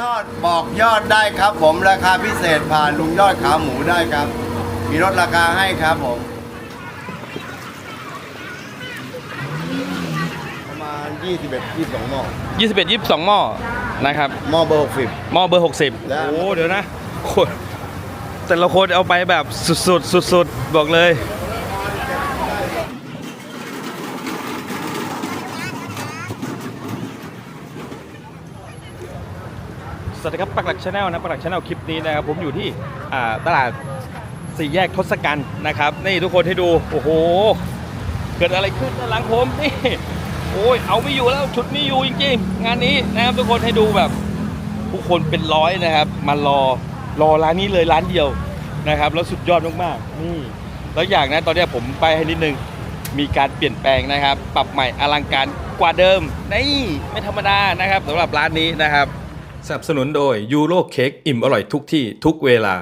ทอดบอกยอดได้ครับ ผมราคาพิเศษผ่านลุงยอดขาหมูได้ครับ มีลดราคาให้ครับผม ประมาณ 21 22หม้อ21 22หม้อนะครับหม้อเบอร์หม้อเบอร์ 60แล้วโอ้ เดี๋ยวนะโคตรแต่ละคนเอาไปแบบสุดๆสุดๆบอกเลย วัสดีครับปักหลักชาแนลนะปักหลักชาแนลคลิปนี้นะครับผมอยู่ที่ตลาดสี่แยกทศกัณฐ์นะครับนี่ทุกคนให้ดูโอ้โห เกิดอะไรขึ้นหลังผมนี่โอ้ยเอาไม่อยู่แล้วชุดไม่อยู่จริงๆ งานนี้นะครับทุกคนให้ดูแบบผู้คนเป็นร้อยนะครับมารอรอร้านนี้เลยร้านเดียวนะครับ แล้วสุดยอดมากๆนี่แล้วอย่างนะตอนนี้ผมไปให้นิดนึงมีการเปลี่ยนแปลงนะครับ ปรับใหม่อลังการกว่าเดิมนี่ไม่ธรรมดานะครับสำหรับร้านนี้นะครับ สนับสนุนโดยยูโรเค้กอิ่มอร่อยทุกที่ทุกเวลา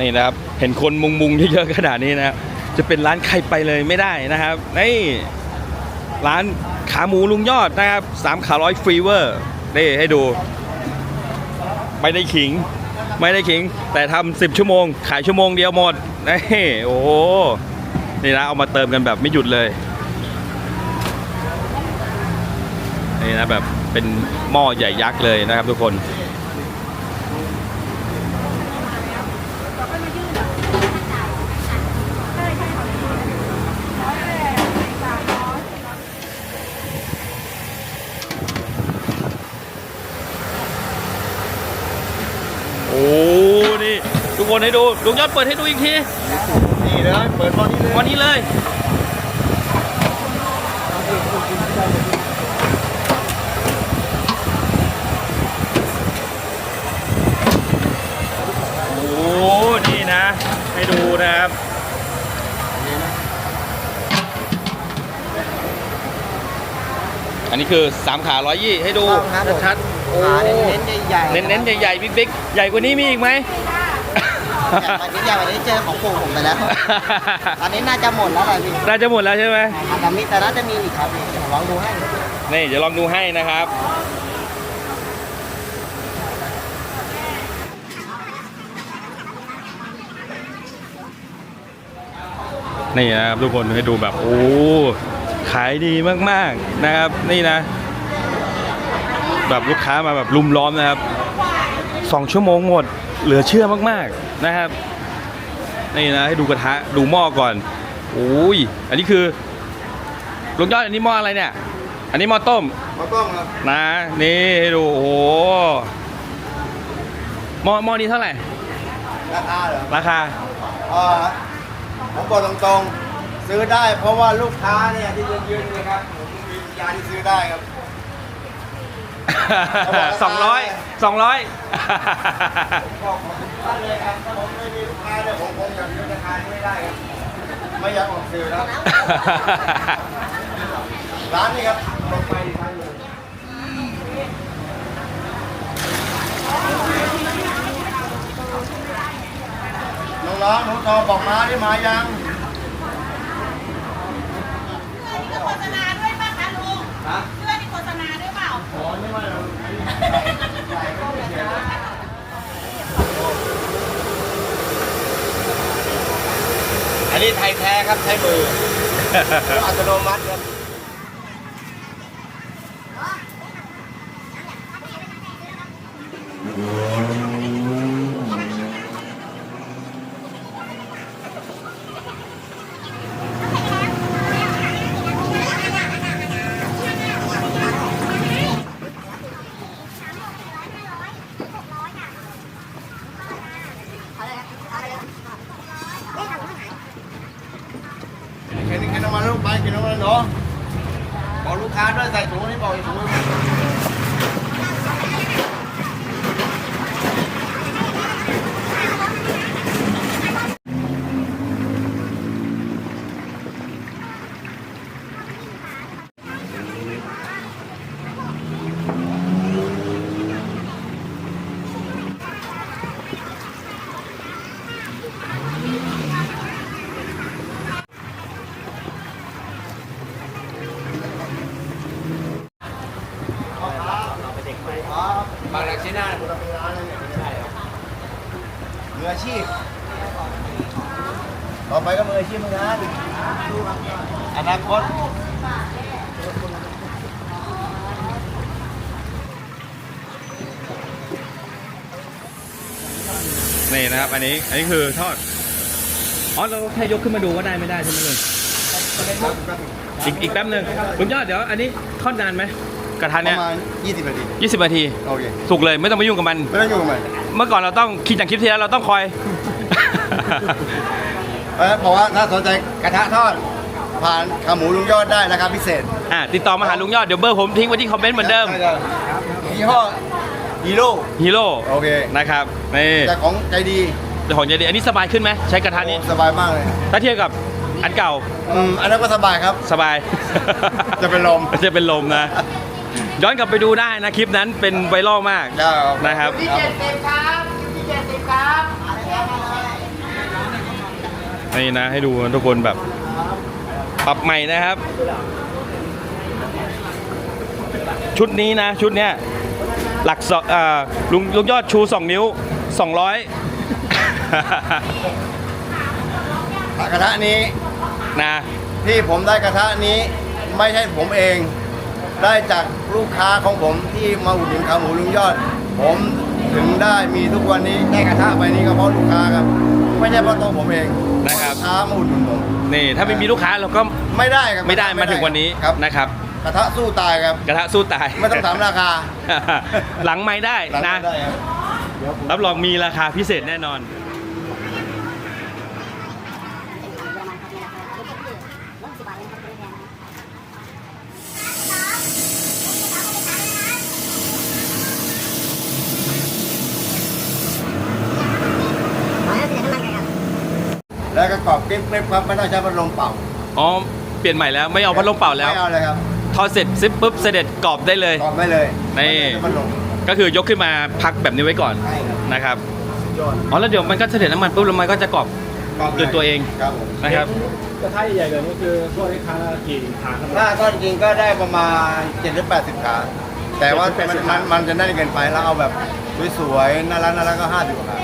นี่นะครับ เห็นคนมุงมุงเยอะๆขนาดนี้นะครับจะเป็นร้านใครไปเลยไม่ได้นะครับนี่ร้านขาหมูลุงยอดนะครับสามขาร้อยฟรีเวอร์นี่ให้ดู ไม่ได้ขิง ไม่ได้ขิง แต่ทำสิบชั่วโมง ขายชั่วโมงเดียวหมดนี่โอ้โหนี่นะเอามาเติมกันแบบไม่หยุดเลยนี่นะแบบ เป็นหม้อใหญ่ยักษ์เลยนะครับทุกคนโอ้นี่ทุกคนให้ดูลุงยอดเปิดให้ดูอีกทีนี่เลยเปิดหม้อนี้เลยวันนี้เลย โอ้ นี่นะ ให้ดูนะครับอันนี้คือสามขาร้อยยี่ให้ดูครับผม ชัดๆโอ้ขาเน้นๆใหญ่ๆเน้นๆใหญ่ๆบิ๊กๆใหญ่กว่านี้มีอีกไหมวันนี้ใหญ่วันนี้เจอของปู่ผมไปแล้ว ตอนนี้น่าจะหมดแล้วแหละพี่น่าจะหมดแล้วใช่ไหมแต่มีแต่น่าจะมีอีกครับพี่เดี๋ยวลองดูให้ นี่เดี๋ยวลองดูให้นะครับ นี่นะครับทุกคนให้ดูแบบโอ้ขายดีมากๆนะครับ นี่นะ แบบลูกค้ามาแบบลุมล้อมนะครับสองชั่วโมงหมดเหลือเชื่อมากๆนะครับนี่นะให้ดูกระทะดูหม้อก่อนโอ้ยอันนี้คือลุงยอดอันนี้หม้ออะไรเนี่ย อันนี้หม้อต้มมาต้องครับนะนี่ให้ดูโอ้โหหม้อหม้อนี้เท่าไหร่ราคาเหรอราคาเอ่อ ผมบอกตรงๆ ซื้อได้เพราะว่าลูกค้าเนี่ยที่ยืนๆนะครับผมมียาที่ซื้อได้ครับ สองร้อยสองร้อยบอกผมท่านเลยครับถ้าผมไม่มีลูกค้าเนี่ยผมคงจะยืนราคานี้ไม่ได้ครับไม่อยากออกสื่อแล้วร้านนี้ครับลงไปอีกครั้งหนึ่ง น้องๆหนูทองบอกมาได้มายังมีโฆษณาด้วยป่ะคะลุงเพื่อนมีโฆษณาด้วยเปล่าอ๋อไม่ว่าเราอันนี้ไทยแท้ครับใช้มืออัตโนมัติครับ เข็นเข็นออกมา ลูกไปกินนออกมาเนาะบอกลูกค้าด้วยใส่ถุงนี่บอกอีกถุง ไปก็มืออาชีพเหมือนกันอนาคตนี่นะครับ อันนี้ อันนี้คือทอด อ๋อ เราแค่ยกขึ้นมาดูก็ได้ไม่ได้ใช่ไหมลุงอีกอีกแป๊บหนึ่งลุงยอดเดี๋ยว อันนี้ทอดนานไหมกระทะปเนี้ยระมาณ20นาที 20นาที โอเค สุกเลยไม่ต้องไปยุ่งกับมัน ไม่ต้องยุ่งกับมัน เมื่อก่อนเราต้องคิดอย่างคลิปที่แล้วเราต้องคอยเพราะฉะนั้นบอกว่าถ้าสนใจกระทะทอด ผ่านขาหมูลุงยอดได้ราคาพิเศษอะติดต่อมาหาลุงยอดเดี๋ยวเบอร์ผมทิ้งไว้ที่คอมเมนต์เหมือนเดิมใช่ครับยี่ห้อฮีโร่ ฮีโร่โอเค นะครับนี่แต่ของใจดีเดี๋ยวของจะดีอันนี้สบายขึ้นไหมใช้กระทะนี้สบายมากเลยถ้าเทียบกับอันเก่าอืมอันนั้นก็สบายครับ สบาย จะเป็นลม จะเป็นลมนะ ย้อนกลับไปดูได้นะคลิปนั้นเป็นไวรัลมากได้ครับนะครับที่เจ็ดสิบครับที่เจ็ดสิบครับนี่นะให้ดูทุกคนแบบปรับใหม่นะครับ ชุดนี้นะชุดเนี้ยหลักสองอ่าลุงลุงยอดชู 2 นิ้ว 200กระทะนี้นะที่ผมได้กระทะนี้ไม่ใช่ผมเอง ได้จากลูกค้าของผมที่มาอุดหนุนขาหมูลุงยอด ผมถึงได้มีทุกวันนี้ได้กระทะใบนี้ก็เพราะลูกค้าครับ ไม่ใช่เพราะตัวผมเองนะครับ ลูกค้ามาอุดหนุนผมนี่ถ้าไม่มีลูกค้าเราก็ไม่ได้ครับไม่ได้มาถึงวันนี้ครับนะครับ กระทะสู้ตายครับ กระทะสู้ตาย ไม่ต้องถามราคา หลังไม่ได้หลังนะ ไม่ได้ครับ รับรองมีราคาพิเศษแน่นอน แล้วก็กรอบกริบกริบครับไม่ต้องใช้พัดลมเป่าอ๋อเปลี่ยนใหม่แล้วไม่เอาพัดลมเป่าแล้วไม่เอาเลยครับทอดเสร็จซิปปุ๊บเสด็จกรอบได้เลยกรอบไม่เลยนี่ไม่ใช้พัดลมก็คือยกขึ้นมาพักแบบนี้ไว้ก่อนใช่ครับนะครับยอดอ๋อแล้วเดี๋ยวมันก็เสด็จน้ำมันปุ๊บแล้วมันก็จะกรอบกรอบด้วยตัวเองครับผมนะครับกระทะใหญ่ๆแบบนี้คือพวกนี้ครั้งละกี่ถาดครับถ้าก็จริงๆก็ได้ประมาณ7หรือ80ขาแต่ว่ามันมันมันจะแน่นเกินไปแล้วเอาแบบสวยๆน่ารักน่ารักก็50กว่าขา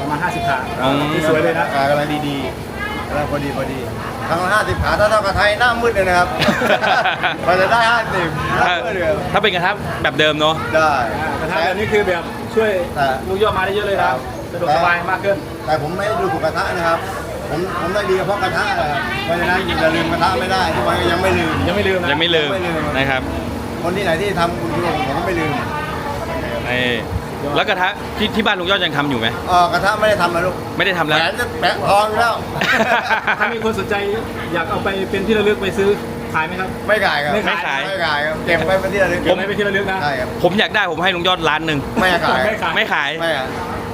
ประมาณ50ถาดอืมสวยเลยนะขากำลังดีๆกำลังพอดีพอดีครั้งละ50ขาถ้าเท่ากับไทยหน้ามืดเลยนะครับ มันจะได้50หน้าถ้ามืดเลยถ้าเป็นกระทะแบบเดิมเนาะได้กระทะแบบนี้คือแบบช่วยแต่ลูกยอดมาได้เยอะเลยนะครับสะดวกสบายมากขึ้นแต่ผมไม่ได้ดูถูกกระทะนะครับ ผมผมได้ดีเฉพาะกระทะนะครับเพราะฉะนั้นอย่าลืมกระทะไม่ได้ทุกวันก็ยังไม่ลืม ยังไม่ลืมนะยังไม่ลืมยังไม่ลืมนะครับคนที่ไหนที่ทำคุณลุงผมก็ไม่ลืม นี่ แล้วกระทะที่ที่บ้านลุงยอดยังทำอยู่ไหมเออกระทะไม่ได้ทำนะลูกไม่ได้ทำแหวแล้ว นจะแปะทองอยู่แล้ว ถ้ามีคนสนใจอยากเอาไปเป็นที่ระลึกไปซื้อขายไหมครับ ไม่ขายครับไม่ไม่ขาย ไม่ขายครับเก็บไว้เป็นที่ระลึกเก็บไว้เป็นที่ระลึกนะ ใช่ครับผมอยากได้ผมให้ลุงยอดล้านหนึ่งไม่ขายไม่ขาย ไม่ขายไม่อะ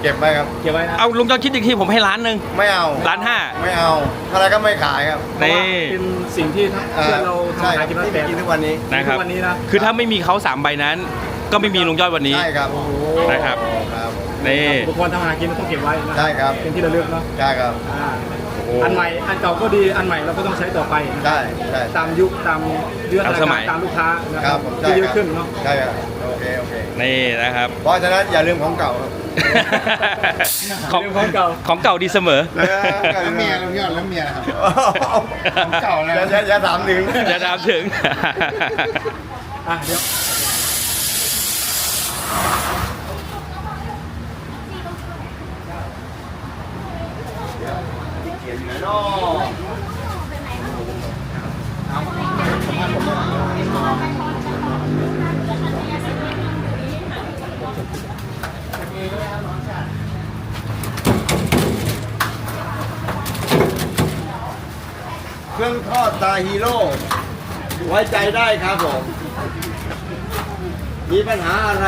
เก็บไว้ครับ เก็บไว้นะเอาลุงยอดคิดอีกทีผมให้ล้านหนึ่งไม่เอาล้านห้า ไม่เอาอะไรก็ไม่ขายครับเพราะว่าเป็นสิ่งที่เพื่อนเราทำใช่อาคหารัรบกินมาที่แปมีดกินทุกวันนี้ นะครับ ทุกวันนี้นะ คือถ้าไม่มีเขาสามใบนั้น ก็ไม่มีลุงยอดวันนี้ใช่ครับนะครับ ครับนี่อุปกรณ์ทำอาหารกินต้องเก็บไว้นะใช่ครับเป็นที่ระลึกเนาะใช่ครับอ่าโอ้ อันใหม่อันเก่าก็ดีอันใหม่เราก็ต้องใช้ต่อไปนะใช่ใช่ตามยุคตามเรื่องตามสมัย ตามลูกค้านะคครัรับบผมใช่ที่เยคอะรับขึ้นเนาะ ใช่ครับโอเคโอเคนี่นะครับ เพราะฉะนั้นอย่าลืมของเก่าครับของเรื่องของเก่า ของเก่าดีเสมอ แล้วเมียลุงยอดแล้วเมียครับ ของเก่านะ อย่าอย่าถามถึง จะตามถึง อะเดี๋ยว เครื่องทอดตาฮีโร่ไว้ใจได้ครับผม มีปัญหาอะไร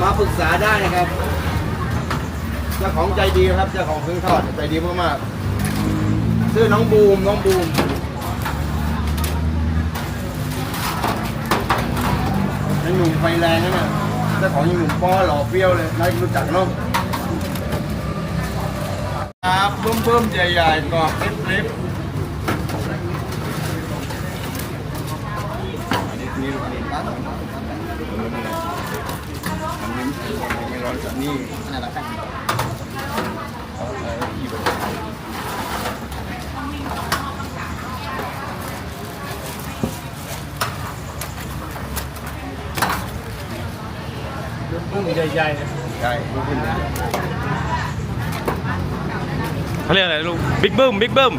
มาปรึกษาได้นะครับ เจ้าของใจดีครับ เจ้าของเครื่องทอดใจดีมากๆชื่อน้องบูม น้องบูมหนุ่มไฟแรงนะเนี่ยเจ้าของยังหนุ่มป้อหล่อเปรี้ยวเลยนายรู้จักเนาะครับเบิ่มๆใหญ่ๆกรอบเล็บๆ ไม่ร้อนจัดนี่ขนาดละแป้งเอาไปอยู่บนะใหญ่ๆใกขึ้นนะเขาเรียกอะไรลูกบิ๊กบึ้มบิ๊กบึ้ม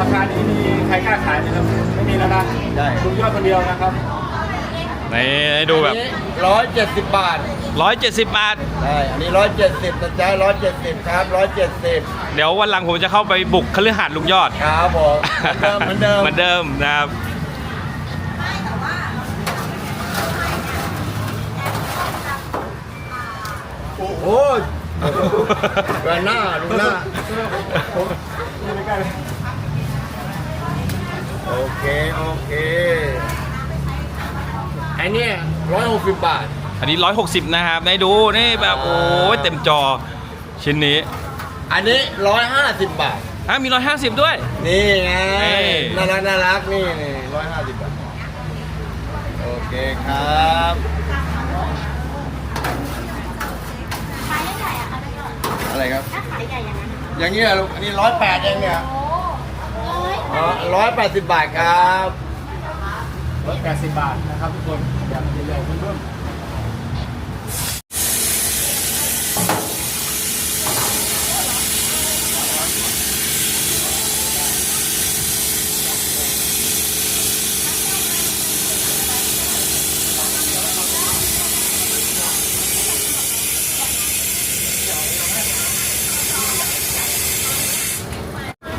ราคานี้มีใครกล้าขายไหมครับไม่มีแล้วนะใช่ลุงยอดคนเดียวนะครับนี่ให้ดูแบบร้อยเจ็ดสิบบาท170บาท ใช่อันนี้ร้อยเจ็ดสิบนะจ๊ะร้อยเจ็ดสิบครับร้อยเจ็ดสิบเดี๋ยววันหลังผมจะเข้าไปบุกคฤหาสน์ลุงยอด ครับผมเหมือนเดิมเหมือนเดิมเหมือนเดิมนะครับ โอ้โหดูหน้าดูหน้า โอเค โอเคไอเนี้ยร้อยหกสิบบาท อันนี้ 160 นะครับให้ดูนี่แบบโอ้ยเต็มจอ ชิ้นนี้อันนี้ร้อยห้าสิบบาท อะมี 150 ด้วย นี่ไงนี่น่ารักน่ารักนี่นี่ร้อยห้าสิบบาท โอเคครับขายใหญ่อะคะพี่ยอดอะไรครับถ้าขายใหญ่อย่างนั้นอย่างนี้ยลูก อันนี้ร้อยแปดเองเนี่ย โอ้ย ร้อยแปดสิบบาทครับร้อยแปดสิบบาทนะครับทุกคนแบบใหญ่ๆเพิ่ม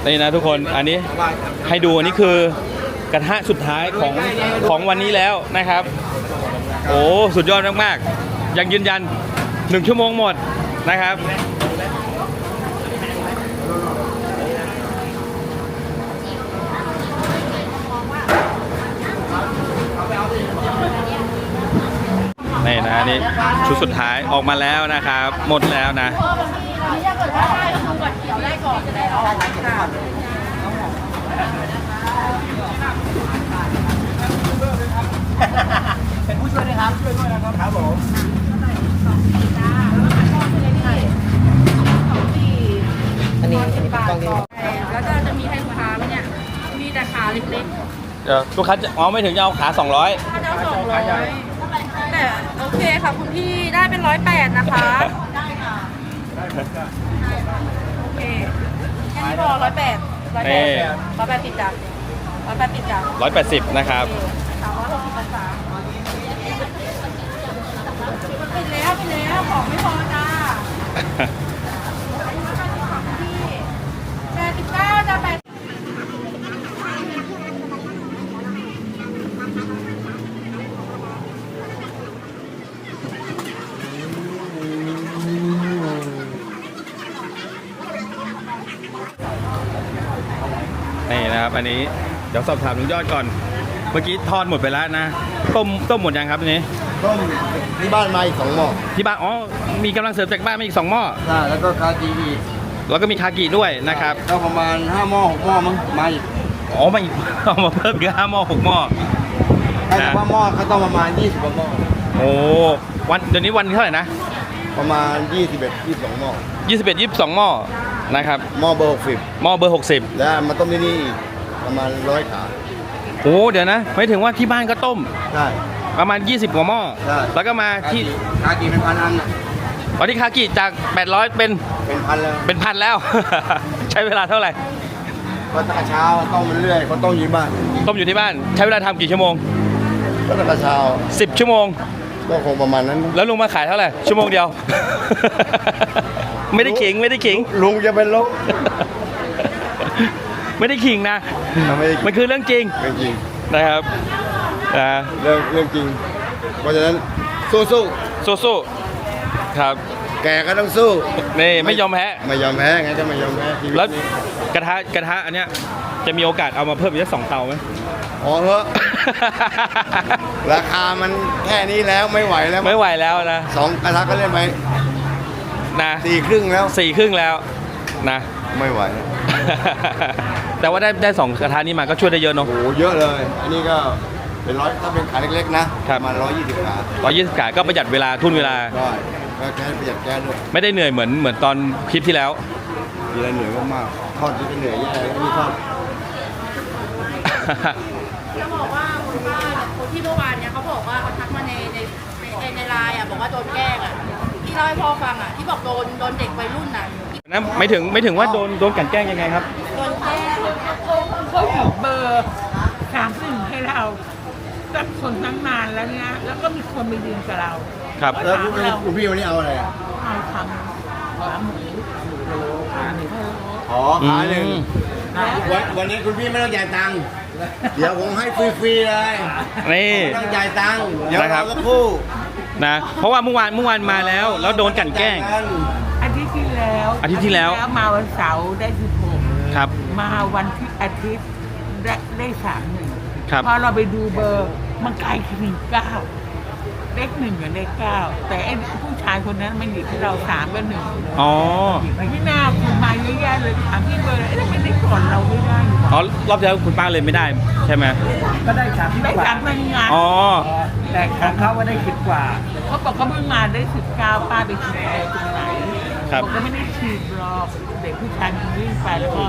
นี่นะทุกคนอันนี้ให้ดูอันนี้คือกระทะสุดท้ายของของวันนี้แล้วนะครับ โอ้สุดยอดมากๆ ยังยืนยัน1ชั่วโมงหมดนะครับนี่นะนี่ชุดสุดท้ายออกมาแล้วนะครับ หมดแล้วนะ เกิดว่าได้ก็คือก่อนเขียวได้ก่อนะได้เอาค่ะเป็นผู้ช่วยด้วยครับช่วยด้วยนะครับครับผมอันนี้กล้องนี้แล้วก็จะมีให้ลูกค้าไหมเนี่ย มีแต่ขาเล็กเดี๋ยวลูกค้าจะเอาไม่ถึงจะเอาขา 200 ๆ ถ้าจะเอาสองร้อยแต่โอเคค่ะคุณพี่ได้เป็นร้อยแปดนะคะ ได้ค่ะ เคแค่นี้พอร้อยแปดร้อยแปดนี่ร้อยแปดติดจ้ะร้อยแปดติดจ้ะ180นะครับสามร้อยหกสิบองศาปิดแล้วปิดแล้วของไม่พอจ้าแปดสิบเก้าจ้าแปด นี่นะครับ อันนี้เดี๋ยวสอบถามลุงยอดก่อน เมื่อกี้ทอดหมดไปแล้วนะ ต้มต้มหมดยังครับอันนี้ ต้มที่บ้านมาอีกสองหม้อที่บ้านอ๋อมีกำลังเสริมจากบ้านมาอีก2หม้อใช่แล้วก็คาจีอีกแล้วก็มีคากิด้วยนะครับก็ประมาณห้าหม้อหกหม้อมั้งมาอีกอ๋อมาอีกเอามาเพิ่มอีกห้าหม้อหกหม้อถ้าจะว่าหม้อก็ต้องประมาณยี่สิบกว่าหม้อโอ้วันเดี๋ยวนี้วันเท่าไหร่นะประมาณยี่สิบเอ็ดยี่สิบสองหม้อ21 22หม้อนะครับหม้อเบอร์หกสิบหม้อเบอร์60แล้วมาต้มที่นี่อีก ประมาณร้อยขาโอ้เดี๋ยวนะไม่ถึงว่าที่บ้านก็ต้มใช่ประมาณ 20กว่าหม้อใช่ แล้วก็มาคาที่จีคาจีเป็นพันอันน่ะตอนที่คากิจาก 800 เป็นเป็นพันแล้วเป็นพันแล้ว ใช้เวลาเท่าไหร่ ก็ตั้งแต่เช้าต้มมันเรื่อยเขาต้มอยู่ที่บ้านต้มอยู่ที่บ้านใช้เวลาทำกี่ชั่วโมง ก็ตั้งแต่เช้า10 ชั่วโมง ก็คงประมาณนั้นแล้วลุงมาขายเท่าไหร่ชั่วโมงเดียว ไม่ได้ขิงไม่ได้ขิง ลุงจะเป็นลม ไม่ได้ขิงนะไม่ได้มันคือเรื่องจริงเรื่องจริงนะครับนะเรื่องเรื่องจริง เพราะฉะนั้นสู้สู้สู้ๆครับ ๆแกก็ต้องสู้นี่ไม่ยอมแพ้ ไม่ยอมแพ้ไงก็ไม่ยอมแพ้ชีวิตแล้วนี้กระทะกระทะอันเนี้ยจะมีโอกาสเอามาเพิ่มอีกสักสองเตาไหมพอเถอะราคามันแค่นี้แล้วไม่ไหวแล้วไม่ไหวแล้วนะสองกระทะก็เล่นไปนะสี่ครึ่งแล้วสี่ครึ่งแล้วนะไม่ไหวแต่ว่าได้ได้สองกระทะนี้มาก็ช่วยได้เยอะเนาะ โอ้โหเยอะเลย อันนี้ก็เป็นร้อยถ้าเป็นขาเล็กๆนะครับ ประมาณร้อยยี่สิบขาร้อยยี่สิบขาก็ประหยัดเวลาทุนเวลา ได้ก็แค่ประหยัดแก๊สด้วยไม่ได้เหนื่อยเหมือนเหมือนตอนคลิปที่แล้วทีละเหนื่อยมากๆทอดที่ก็เหนื่อยแย่แล้วนี่ทอดจะบอกว่าคุณป้าเนี่ยคนที่เมื่อวานเนี่ยเขาบอกว่าเขาทักมาในในในในไลน์อะบอกว่าโดนแกล้งอะที่เล่าให้พ่อฟังอะที่บอกโดนโดนเด็กวัยรุ่นอะ นะไม่ถึงไม่ถึงว่าโดนโดนกลันแกล้งยังไงครับ โดนแกล้งเขาออกเบอร์สามหนึ่งให้เราตั้งคนตั้งนานแล้วเนี่ยแล้วก็มีคนมายืนกับเราครับ แล้วคุณคุณพี่วันนี้เอาอะไรอะเอาทำขาหมูขาหมูพะโล้อ๋อขาหนึ่งอืมวันวันนี้คุณพี่ไม่ต้องจ่ายตังค์เดี๋ยวผมให้ฟรีๆเลยนี่ไม่ต้องจ่ายตังค์เดี๋ยวนะครับเราสักครู่นะเพราะว่าเมื่อวานเมื่อวานมาแล้ว แล้วโดนกลันแกล้ง อาทิตย์ที่แล้ว อาทิตย์ที่แล้วมาวันเสาร์ได้สิบหกครับ มาวันที่อาทิตย์ได้ได้สามหนึ่งครับ พอเราไปดูเบอร์มันกลายเป็นเก้าเลขหนึ่งกับเลขเก้าแต่ไอ้ผู้ชายคนนั้นมันอยู่ที่เราสามกับหนึ่งอ๋อ ไม่น่าคุณมาเยอะแยะเลยถามพี่เบอร์เอ๊ะทำไมได้ก่อนเราไม่ได้อยู่อ๋อ รอบที่แล้วคุณป้าเลยไม่ได้ใช่ไหมก็ได้สามสิบได้กว่าสามพันงานอ๋อ แต่ของเขาว่าได้สิบกว่า เขาบอกเขาเพิ่งมาได้สิบเก้าป้าไปฉีดแอร์ตรงไหน ครับ ผมก็ไม่ได้ฉีดหรอกเด็กผู้ชายมันวิ่งไปแล้วก็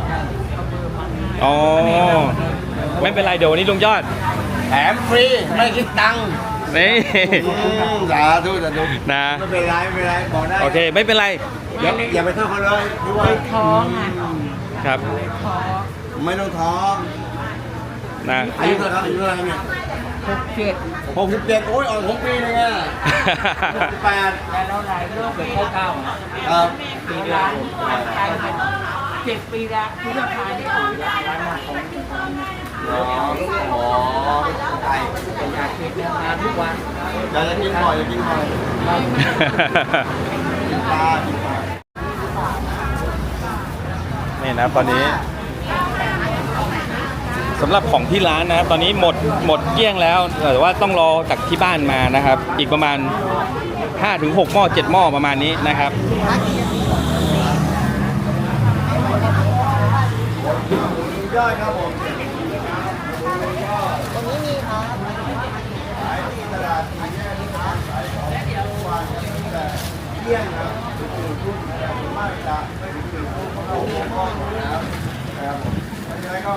เอาเบอร์มาให้อ๋อวันนี้เราเดินไม่เป็นไรเดี๋ยววันนี้ลุงยอดแถมฟรี ไม่คิดตังค์นี่ อืมสาธุสาธุนะ ไม่เป็นไรไม่เป็นไรบอกได้โอเค ไม่เป็นไรอย่าอย่าไปโทษเขาเลยดูว่าท้องอะครับ ท้องไม่ต้องท้อนะอายุเท่าไหร่ครับอายุเท่าไหร่เนี่ย หกเจ็ดหกสิบเจ็ดโอ้ยอ่อนผมปีนึงอะหกสิบแปดแต่เราหลายโรคเลยเข้าเก้าครับปีละเจ็ดปีละพุทธภาเนี่ยอ๋ออ๋อใช่อยากเห็นงานทุกวันอยากจะกินบ่อยอยากกินบ่อยปลากินปลานี่นะตอนนี้ สำหรับของที่ร้านนะครับตอนนี้หมดหมดเกลี้ยงแล้วแต่ว่าต้องรอจากที่บ้านมานะครับ อีกประมาณ 5-6 หม้อ 7 หม้อประมาณนี้นะครับ ยอดครับผมตรงนี้มีครับเที่ยงครับถึงทุ่มมากจะไม่ถึงถึงทุ่มเพราะเราโมงก็หมดแล้วนะครับผมเพราะฉะนั้นก็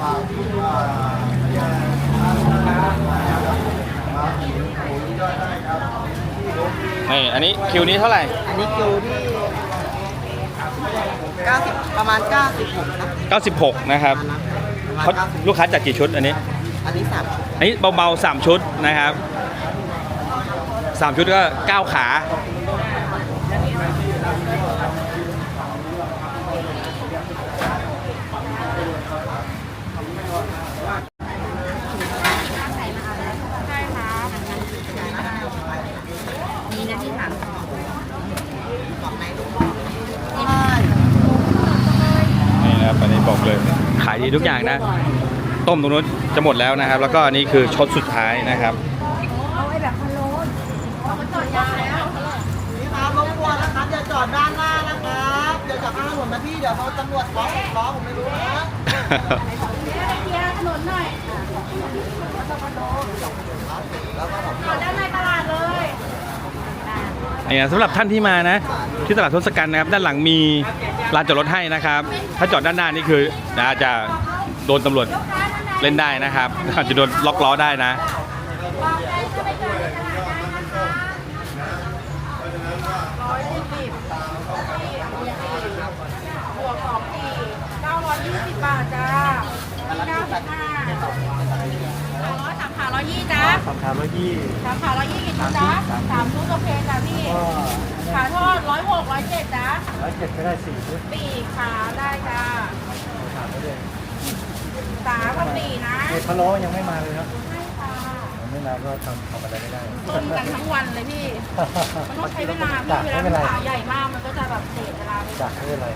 ฝากทุกอ่าเที่ยงนะครับครับผมยอดได้ครับนี่อันนี้คิวนี้เท่าไหร่ อันนี้คิวที่90 ประมาณ 96 นะ 96 นะครับประมาณเขา90ลูกค้าจัดกี่ชุดอันนี้ อันนี้3ชุดอันนี้เบาๆ3 ชุดนะครับ 3 ชุดก็ 9 ขา ใช่ครับมีนะที่ถาม นี่นะครับอันนี้บอก เลย ขายดีทุกอย่างนะ ต้มตรงนู้นจะหมดแล้วนะครับ แล้วก็อันนี้คือชดสุดท้ายนะครับนี่ครับรบกวนนะครับอย่าจอดด้านหน้านะครับอย่าจอดข้างถนนนะพี่เดี๋ยวเขาตำรวจฟ้องฟ้องผมไม่รู้นะเคลียร์ถนนหน่อยจอดด้านในตลาด เนี่ยสำหรับท่านที่มานะ ที่ตลาดทศกัณฐ์นะครับ ด้านหลังมีลานจอดรถให้นะครับ ถ้าจอดด้านหน้านี่คือนะจะโดนตำรวจเล่นได้นะครับอาจจะโดนล็อกล้อได้นะ ร้อยสิบบวกสองสี่เก้าร้อยยี่สิบบาทจ้าเก้าสิบห้าร้อยสามขาร้อยยี่จ้า สามขาร้อยยี่สามขาร้อยยี่กี่ชุดจ้าสามชุดโอเคจ้าพี่ขาทอดร้อยหกร้อยเจ็ดจ้าร้อยเจ็ดก็ได้สี่ชุดปีกขาได้จ้าสามกับสี่นะเห็ดพะโล้ยังไม่มาเลยครับใช่ค่ะยังไม่มาก็ทำทำอะไรไม่ได้ต้มกันทั้งวันเลยพี่ มันต้องใช้เวลาพี่เวลามันขาใหญ่มากมันก็จะแบบเสียเวลาไปจากไม่เป็นไร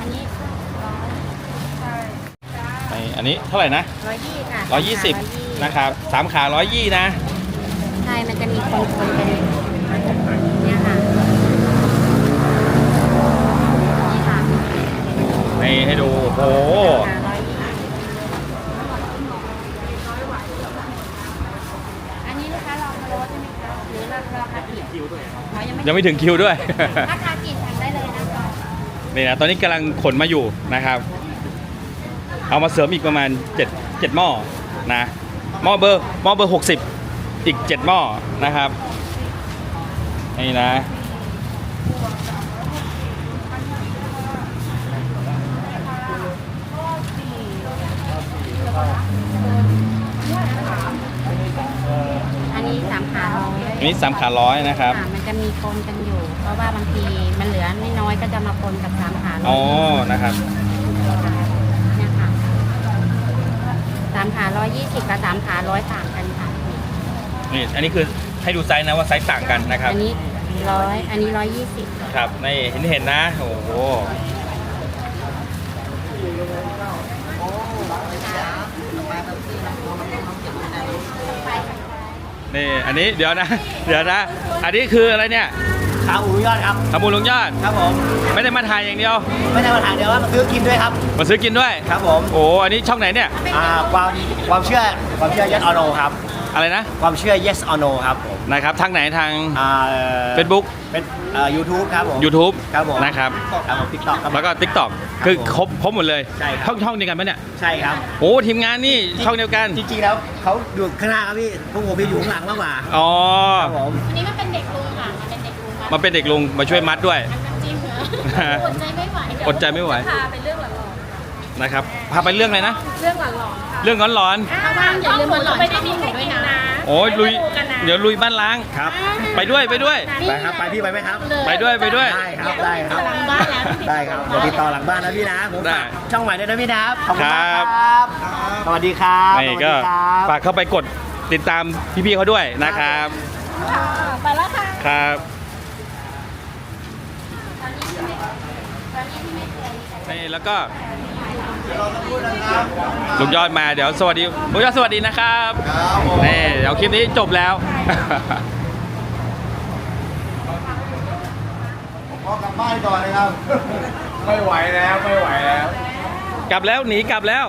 อันนี้ร้อยใช่จ้าไอ้อันนี้เท่าไหร่นะร้อยยี่ค่ะ120 นะครับสามขา120นะ ใช่ มันจะมีคนคนๆกันเนี่ยค่ะ นี่ค่ะให้ให้ดูโอ้โหค่ะร้อยยี่อันนี้ลูกค้าลองมาโรสใช่ไหมคะหรือราราคาขีดอ๋อยังไม่ยังไม่ถึงคิวด้วยราคาขีดสั่งได้เลยนะคะนี่นะตอนนี้กำลังขนมาอยู่นะครับ เอามาเสริมอีกประมาณ7 7หม้อนะ หม้อเบอร์หม้อเบอร์ 60 อีก 7 หม้อนะครับ นี่นะ อันนี้สามขาร้อยอันนี้สามขาร้อยนะครับค่ะมันจะมีปนกันอยู่ เพราะว่าบางทีมันเหลือไม่น้อยก็จะมาปนกับสามขาร้อ๋ออยนะครับเนี่ยค่ะ สามขาร้อยยี่สิบกับสามขาร้อยต่างกันค่ะนี่อันนี้คือให้ดูไซส์นะว่าไซส์ต่างกันนะครับอันนี้ร้อยอันนี้ร้อยยี่สิบครับนี่เห็นเห็นนะโอ้โหนี่อันนี้เดี๋ยวนะ เดี๋ยวนะ อันนี้คืออะไรเนี่ย ขาหมูยอดครับขมูลลุงยอด ครับผม ไม่ได้มาถ่ายอย่างเดียว ไม่ได้มาถามเดียวว่ามาซื้อกินด้วยครับ มาซื้อกินด้วย ครับผม โอ้ อันนี้ช่องไหนเนี่ย อ่า ความความเชื่อความเชื่อ yes or no ครับ อะไรนะ ความเชื่อ yes or no ครับผม นะครับ ทางไหนทางอ่า Facebook เป็นอ่า YouTube ครับผม YouTube ครับผมนะครับครับผม TikTok ครับแล้วก็ TikTok คือครบครบหมดเลยใช่ครับช่องช่องเดียวกันปะเนี่ยใช่ครับโอ้ทีมงานนี่ช่องเดียวกันจริงๆแล้วเขาอยู่ข้างหน้าครับพี่พวกผมพี่อยู่ข้างหลังมากกว่าอ๋อครับผมอันนี้มันเป็นเด็กลุงค่ะมันเป็นเด็กลุง มาเป็นเด็กลุงมาช่วยมัดด้วยอันน้ำจิ้มเหรออดใจไม่ไหวอดใจไม่ไหวพาไปเรื่องหลอนนะครับพาไปเรื่องอะไรนะๆเรื่องหลอนๆเรื่องร้อนถ้าว่างอย่าลืมมาหลอนไม่ได้มีหนูด้วยนะๆโอ้ยลุย เดี๋ยวลุยบ้านล้างครับ ไปด้วยไปด้วย ไปครับไปพี่ไปไหมครับ ไปด้วยไปด้วย ได้ครับได้ครับหลังบ้านแล้วได้ครับเดี๋ยวติดต่อหลังบ้านนะพี่นะผมได้ฝากช่องใหม่ด้วยนะพี่นะครับขอบคุณมากครับ ครับสวัสดีครับนี่ก็สวัสดีครับ ฝากเข้าไปกดติดตามพี่ๆเขาด้วยนะครับไปแล้วค่ะ ครับ ตอนนี้ที่ไม่ตอนนี้ที่ไม่เคย นี่แล้วก็ลุงยอดมาเดี๋ยวสวัสดีลุงยอดสวัสดีนะครับครับผมนี่เดี๋ยวคลิปนี้จบแล้วผมขอกลับบ้านก่อนนะครับ ไม่ไหวแล้วไม่ไหวแล้ว กลับแล้วหนีกลับแล้ว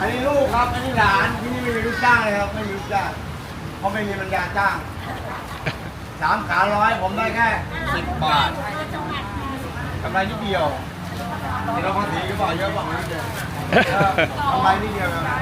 อันนี้ลูกครับอันนี้หลานที่นี่ไม่มีลูกจ้างเลยครับไม่มีลูกจ้างเพราะไม่มีปัญญาจ้างสามขาร้อยผมได้แค่สิบบาทกำไรนิดเดียวเห็ นเราภาษีก็บอกเยอะบอกนิดเดียวเออกำไรนี่เดียวนะ